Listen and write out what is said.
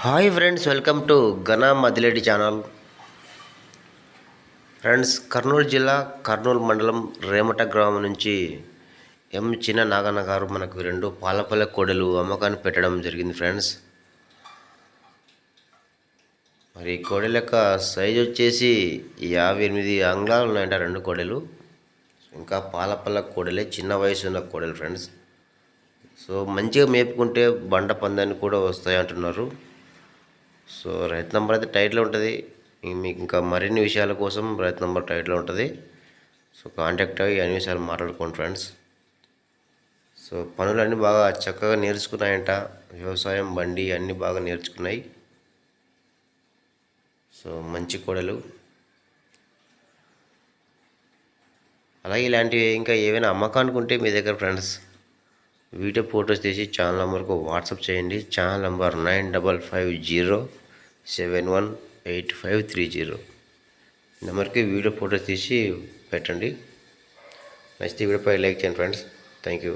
Hi friends welcome to Ghana Madileti channel. Friends Kurnool జిల్లా కర్నూలు మండలం రేమట గ్రామం నుంచి ఎం. చిన్న నాగన్న గారు మనకు రెండు పాలపల్ల కోడలు అమ్మకాన్ని పెట్టడం జరిగింది ఫ్రెండ్స్. మరి కోడెల యొక్క సైజ్ వచ్చేసి యాభై ఎనిమిది అంగుళాలు ఉన్నాయంట రెండు కోడెలు. ఇంకా పాలపల్ల కోడలే చిన్న వయసు ఉన్న కోడలు ఫ్రెండ్స్. సో మంచిగా మేపుకుంటే బండ పందాన్ని కూడా వస్తాయి అంటున్నారు. సో రైతు నంబర్ అయితే టైట్లో ఉంటుంది. మీకు ఇంకా మరిన్ని విషయాల కోసం రైతు నంబర్ టైట్లో ఉంటుంది. సో కాంటాక్ట్ అయ్యి అన్ని విషయాలు మాట్లాడుకోండి ఫ్రెండ్స్. సో పనులన్నీ బాగా చక్కగా నేర్చుకున్నాయంట. వ్యవసాయం బండి అన్నీ బాగా నేర్చుకున్నాయి. సో మంచి కోడలు. అలాగే ఇలాంటివి ఇంకా ఏవైనా అమ్మకానికి ఉంటే మీ దగ్గర ఫ్రెండ్స్ వీడియో ఫొటోస్ తీసి ఛానల్ నెంబర్కు వాట్సాప్ చేయండి. Channel number nine double five zero seven one eight five three zero. నెంబర్కి వీడియో ఫోటో తీసి పెట్టండి. నచ్చితే వీడియోపై లైక్ చేయండి ఫ్రెండ్స్. Thank you.